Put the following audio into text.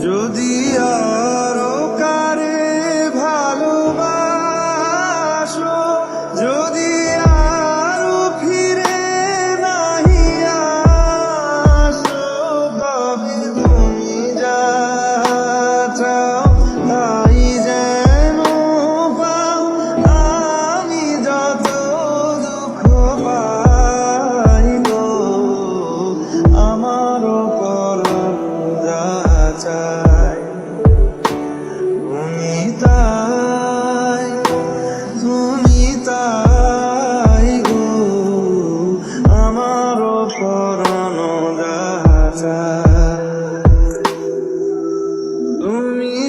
যদি আরও তুমি